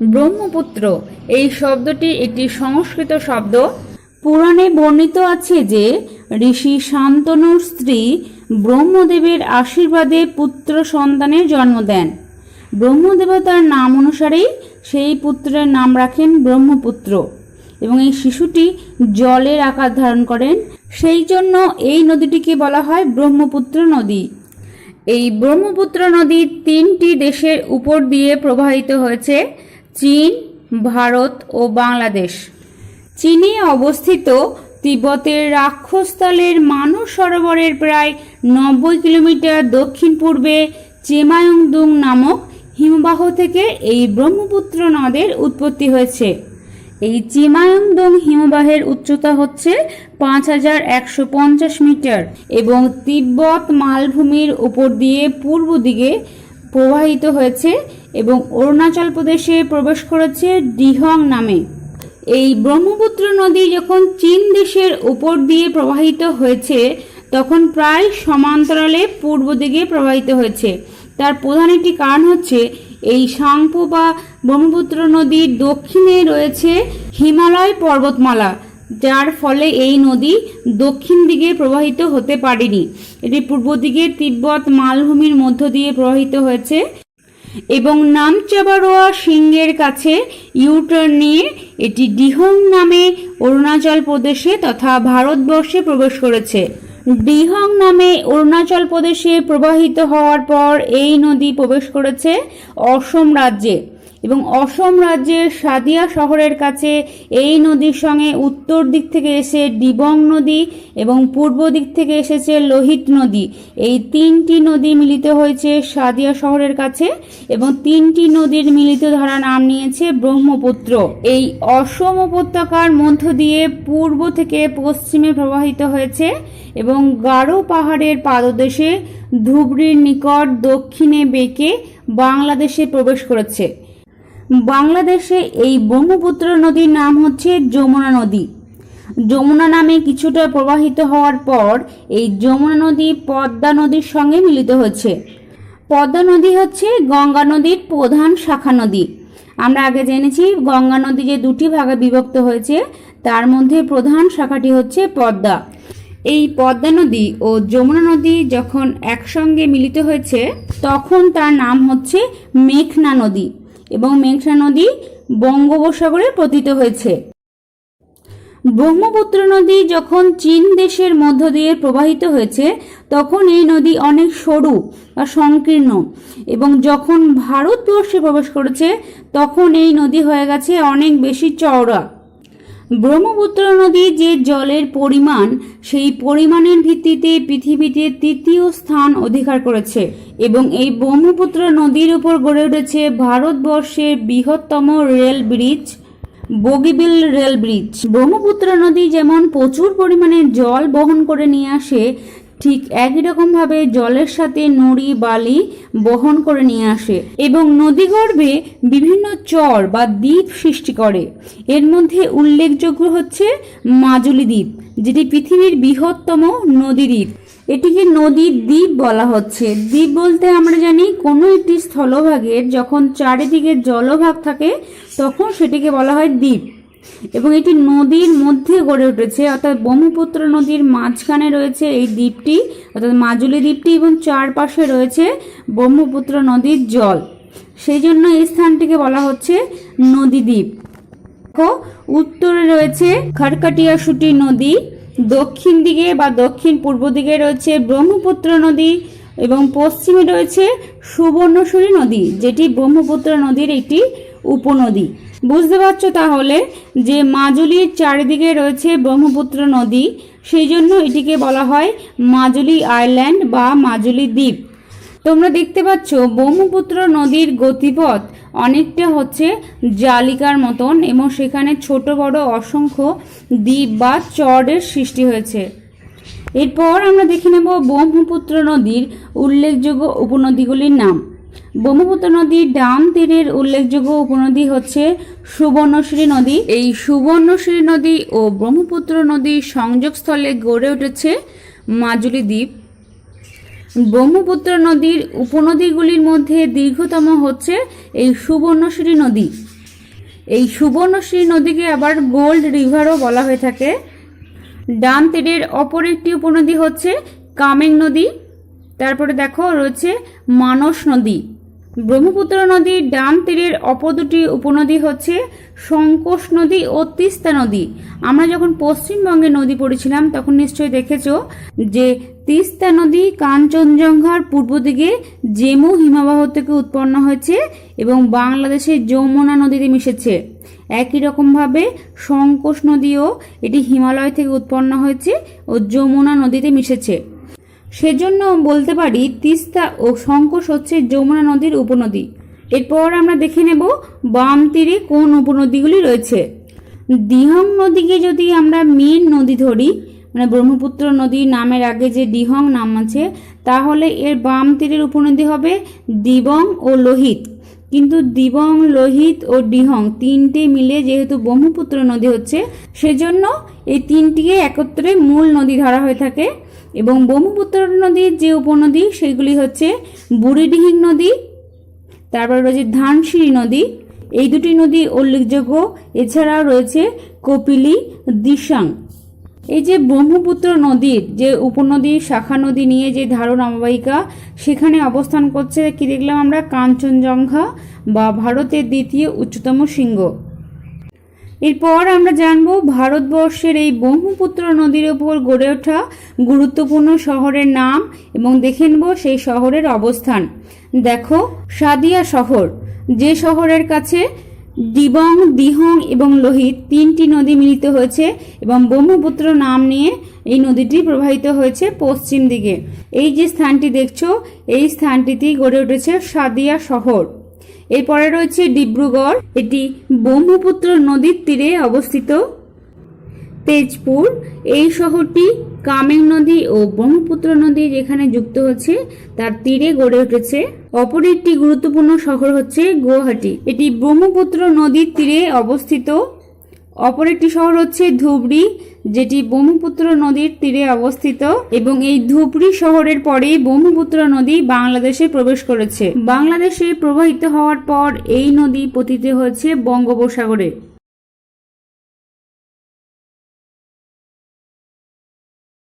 ব্রহ্মপুত্র। এই শব্দটি একটি সংস্কৃত শব্দ। পুরাণে বর্ণিত আছে যে, ঋষি শান্তনুর স্ত্রী ব্রহ্মদেবের আশীর্বাদে পুত্র সন্তানের জন্ম দেন। ব্রহ্মদেবতার নাম অনুসারেই সেই পুত্রের নাম রাখেন ব্রহ্মপুত্র এবং এই শিশুটি জলের আকার ধারণ করেন। সেই জন্য এই নদীটিকে বলা হয় ব্রহ্মপুত্র নদী। এই ব্রহ্মপুত্র নদী তিনটি দেশের উপর দিয়ে প্রবাহিত হয়েছে। চীন, ভারত ও বাংলাদেশ। চীনে অবস্থিত তিব্বতের রাক্ষসতলের মানস সরোবরের প্রায় নব্বই কিলোমিটার দক্ষিণ পূর্বে চেমায়ংদুং নামক হিমবাহ থেকে এই ব্রহ্মপুত্র নদের উৎপত্তি হয়েছে। এই চিমায়ংদং হিমবাহের উচ্চতা হচ্ছে পাঁচ হাজার একশো পঞ্চাশ মিটার এবং তিব্বত মালভূমির উপর দিয়ে পূর্ব দিকে প্রবাহিত হয়েছে এবং অরুণাচল প্রদেশে প্রবেশ করেছে ডিহং নামে। এই ব্রহ্মপুত্র নদী যখন চীন দেশের উপর দিয়ে প্রবাহিত হয়েছে, তখন প্রায় সমান্তরালে পূর্ব দিকে প্রবাহিত হয়েছে। তার প্রধান একটি কারণ হচ্ছে, এই সাংপো বা ব্রহ্মপুত্র নদীর দক্ষিণে রয়েছে হিমালয় পর্বতমালা। যার ফলে এই নদী দক্ষিণ দিকে প্রবাহিত হতে পারেনি। এটি পূর্ব দিকে তিব্বত মালভূমির মধ্য দিয়ে প্রবাহিত হয়েছে এবং নামচাবারোয়া সিংহের কাছে ইউটার্ন নিয়ে এটি ডিহং নামে অরুণাচল প্রদেশে তথা ভারতবর্ষে প্রবেশ করেছে। ডিহং নামে অরুণাচল প্রদেশে প্রবাহিত হওয়ার পর এই নদী প্রবেশ করেছে অসম রাজ্যে। এবং অসম রাজ্যের সাদিয়া শহরের কাছে এই নদীর সঙ্গে উত্তর দিক থেকে এসে ডিবং নদী এবং পূর্ব দিক থেকে এসেছে লোহিত নদী। এই তিনটি নদী মিলিত হয়েছে সাদিয়া শহরের কাছে এবং তিনটি নদীর মিলিত ধারা নাম নিয়েছে ব্রহ্মপুত্র। এই অসম উপত্যকার মধ্য দিয়ে পূর্ব থেকে পশ্চিমে প্রবাহিত হয়েছে এবং গারো পাহাড়ের পাদদেশে ধুবড়ির নিকট দক্ষিণে বেঁকে বাংলাদেশে প্রবেশ করেছে। বাংলাদেশে এই ব্রহ্মপুত্র নদীর নাম হচ্ছে যমুনা নদী। যমুনা নামে কিছুটা প্রবাহিত হওয়ার পর এই যমুনা নদী পদ্মা নদীর সঙ্গে মিলিত হয়েছে পদ্মা নদী হচ্ছে গঙ্গা নদীর প্রধান শাখা নদী। আমরা আগে জেনেছি গঙ্গা নদী যে দুটি ভাগে বিভক্ত হয়েছে, তার মধ্যে প্রধান শাখাটি হচ্ছে পদ্মা। এই পদ্মা নদী ও যমুনা নদী যখন একসঙ্গে মিলিত হয়েছে, তখন তার নাম হচ্ছে মেঘনা নদী। এবং মেঘনা নদী বঙ্গোপসাগরে পতিত হয়েছে। ব্রহ্মপুত্র নদী যখন চীন দেশের মধ্য দিয়ে প্রবাহিত হয়েছে, তখন এই নদী অনেক সরু বা সংকীর্ণ এবং যখন ভারতবর্ষে প্রবেশ করেছে, তখন এই নদী হয়ে গেছে অনেক বেশি চওড়া। ব্রহ্মপুত্র নদী যে জলের পরিমাণ, সেই পরিমাণের ভিত্তিতে পৃথিবীতে তৃতীয় স্থান অধিকার করেছে এবং এই ব্রহ্মপুত্র নদীর উপর গড়ে উঠেছে ভারতবর্ষের বৃহত্তম rail bridge, Bogibeel rail bridge. Brahmaputra নদী যেমন প্রচুর পরিমাণে জল বহন করে নিয়ে আসে ঠিক একই রকমভাবে জলের সাথে নুড়ি, বালি বহন করে নিয়ে আসে এবং নদীগর্ভে বিভিন্ন চর বা দ্বীপ সৃষ্টি করে। এর মধ্যে উল্লেখযোগ্য হচ্ছে মাজুলি দ্বীপ, যেটি পৃথিবীর বৃহত্তম নদী দ্বীপ। এটিকে নদীর দ্বীপ বলা হচ্ছে। দ্বীপ বলতে আমরা জানি কোনো একটি স্থলভাগের যখন চারিদিকে জলভাগ থাকে, তখন সেটিকে বলা হয় দ্বীপ। এবং এটি নদীর মধ্যে গড়ে উঠেছে, অর্থাৎ ব্রহ্মপুত্র নদীর মাঝখানে রয়েছে এই দ্বীপটি, অর্থাৎ মাজুলি দ্বীপটি এবং চারপাশে রয়েছে ব্রহ্মপুত্র নদীর জল। সেই জন্য এই স্থানটিকে বলা হচ্ছে নদীদ্বীপ দেখো, উত্তরে রয়েছে খারকাটিয়াশুটি নদী, দক্ষিণ দিকে বা দক্ষিণ পূর্ব দিকে রয়েছে ব্রহ্মপুত্র নদী এবং পশ্চিমে রয়েছে সুবর্ণসূরী নদী, যেটি ব্রহ্মপুত্র নদীর একটি উপনদী। বুঝতে পারছ তাহলে যে মাজুলির চারিদিকে রয়েছে ব্রহ্মপুত্র নদী, সেই জন্য এটিকে বলা হয় মাজুলি আইল্যান্ড বা মাজুলি দ্বীপ। তোমরা দেখতে পাচ্ছ ব্রহ্মপুত্র নদীর গতিপথ অনেকটা হচ্ছে জালিকার মতন এবং সেখানে ছোট, বড়, অসংখ্য দ্বীপ বা চরের সৃষ্টি হয়েছে। এরপর আমরা দেখে নেব ব্রহ্মপুত্র নদীর উল্লেখযোগ্য উপনদীগুলির নাম। ব্রহ্মপুত্র নদীর ডান তীরের উল্লেখযোগ্য উপনদী হচ্ছে সুবর্ণশ্রী নদী। এই সুবর্ণশ্রী নদী ও ব্রহ্মপুত্র নদীর সংযোগস্থলে গড়ে উঠেছে মাজুলি দ্বীপ। ব্রহ্মপুত্র নদীর উপনদীগুলির মধ্যে দীর্ঘতম হচ্ছে এই সুবর্ণশ্রী নদী। এই সুবর্ণশ্রী নদীকে আবার গোল্ড রিভারও বলা হয়ে থাকে। ডান তীরের অপর একটি উপনদী হচ্ছে কামেং নদী। তারপরে দেখো রয়েছে মানস নদী। ব্রহ্মপুত্র নদীর ডান তীরের অপর দুটি উপনদী হচ্ছে সংকোষ নদী ও তিস্তা নদী। আমরা যখন পশ্চিমবঙ্গে নদী পড়েছিলাম, তখন নিশ্চয়ই দেখেছ যে তিস্তা নদী কাঞ্চনজঙ্ঘার পূর্ব দিকে জেমু হিমবাহ থেকে উৎপন্ন হয়েছে এবং বাংলাদেশের যমুনা নদীতে মিশেছে। একই রকমভাবে সংকোষ নদীও এটি হিমালয় থেকে উৎপন্ন হয়েছে ও যমুনা নদীতে মিশেছে। সেজন্য বলতে পারি তিস্তা ও সংকোষ হচ্ছে যমুনা নদীর উপনদী। এরপর আমরা দেখে নেব বাম তীরে কোন উপনদীগুলি রয়েছে। দিহং নদীকে যদি আমরা মেন নদী ধরি মানে ব্রহ্মপুত্র নদী নামের আগে যে দিহং নাম আছে, তাহলে এর বাম তীরের উপনদী হবে দিবং ও লোহিত। কিন্তু দিবং, লোহিত ও ডিহং তিনটে মিলে যেহেতু ব্রহ্মপুত্র নদী হচ্ছে, সেজন্য এই তিনটিকে একত্রে মূল নদী ধরা হয়ে থাকে। এবং ব্রহ্মপুত্র নদীর যে উপনদী সেগুলি হচ্ছে বুড়িডিহিং নদী, তারপর রয়েছে ধানসিঁড়ি নদী। এই দুটি নদী উল্লেখযোগ্য। এছাড়াও রয়েছে কপিলি, দিশাং। এই যে ব্রহ্মপুত্র নদীর যে উপনদী, শাখা নদী নিয়ে যে ধারণ অববাহিকা সেখানে অবস্থান করছে, কি দেখলাম আমরা? কাঞ্চনজঙ্ঘা বা ভারতের দ্বিতীয় উচ্চতম শৃঙ্গ। এরপর আমরা জানব ভারতবর্ষের এই ব্রহ্মপুত্র নদীর ওপর গড়ে ওঠা গুরুত্বপূর্ণ শহরের নাম এবং দেখে নেব সেই শহরের অবস্থান। দেখো, সাদিয়া শহর। যে শহরের কাছে দিবং, দিহং এবং লোহিত তিনটি নদী মিলিত হয়েছে এবং ব্রহ্মপুত্র নাম নিয়ে এই নদীটি প্রবাহিত হয়েছে পশ্চিম দিকে। এই যে স্থানটি দেখছ, এই স্থানটিতেই গড়ে উঠেছে সাদিয়া শহর। এরপরে রয়েছে ডিব্রুগড়, এটি ব্রহ্মপুত্র নদীর তীরে অবস্থিত। তেজপুর, এই শহরটি কামেং নদী ও ব্রহ্মপুত্র নদী যেখানে যুক্ত হচ্ছে, তার তীরে গড়ে উঠেছে। অপর একটি গুরুত্বপূর্ণ শহর হচ্ছে গুয়াহাটি। এটি ব্রহ্মপুত্র নদীর তীরে অবস্থিত। অপর একটি শহর হচ্ছে ধুবড়ি, যেটি ব্রহ্মপুত্র নদীর তীরে অবস্থিত এবং এই ধুবড়ি শহরের পরেই ব্রহ্মপুত্র নদী বাংলাদেশে প্রবেশ করেছে। বাংলাদেশে প্রবাহিত হওয়ার পর এই নদী পতিত হয়েছে বঙ্গোপসাগরে।